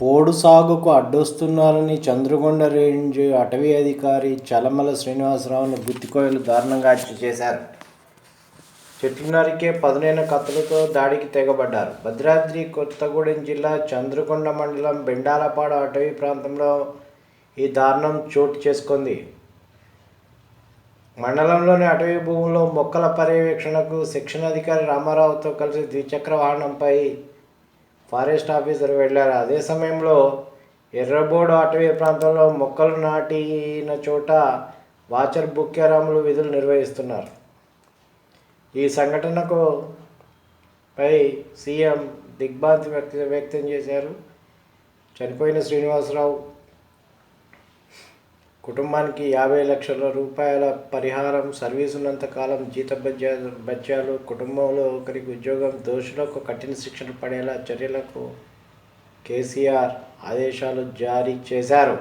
పోడు సాగుకు అడ్డొస్తున్నారని చంద్రగొండ రేంజ్ అటవీ అధికారి చలమల శ్రీనివాసరావును గుత్తికోయలు దారుణంగా హత్య చేశారు. చెట్లు నరికే పదునైన కత్తులతో దాడికి తెగబడ్డారు. భద్రాద్రి కొత్తగూడెం జిల్లా చంద్రకొండ మండలం బెండాలపాడు అటవీ ప్రాంతంలో ఈ దారుణం చోటు చేసుకుంది. మండలంలోని అటవీ భూముల్లో మొక్కల పర్యవేక్షణకు శిక్షణాధికారి రామారావుతో కలిసి ద్విచక్ర వాహనంపై ఫారెస్ట్ ఆఫీసర్ వెళ్ళారు. అదే సమయంలో ఎర్రబోడు అటవీ ప్రాంతంలో మొక్కలు నాటిన చోట వాచర్ బుక్యారాములు విధులు నిర్వహిస్తున్నారు. ఈ సంఘటనకు పై సీఎం దిగ్భాంతి వ్యక్త వ్యక్తం చేశారు. చనిపోయిన శ్రీనివాసరావు కుటుంబానికి యాభై లక్షల రూపాయల పరిహారం సర్వీసున్నంత కాలం జీత బత్యా బత్యాలు కుటుంబంలో ఒకరికి ఉద్యోగం దోషులకు కఠిన శిక్షణ పడేలా చర్యలకు కేసీఆర్ ఆదేశాలు జారీ చేశారు.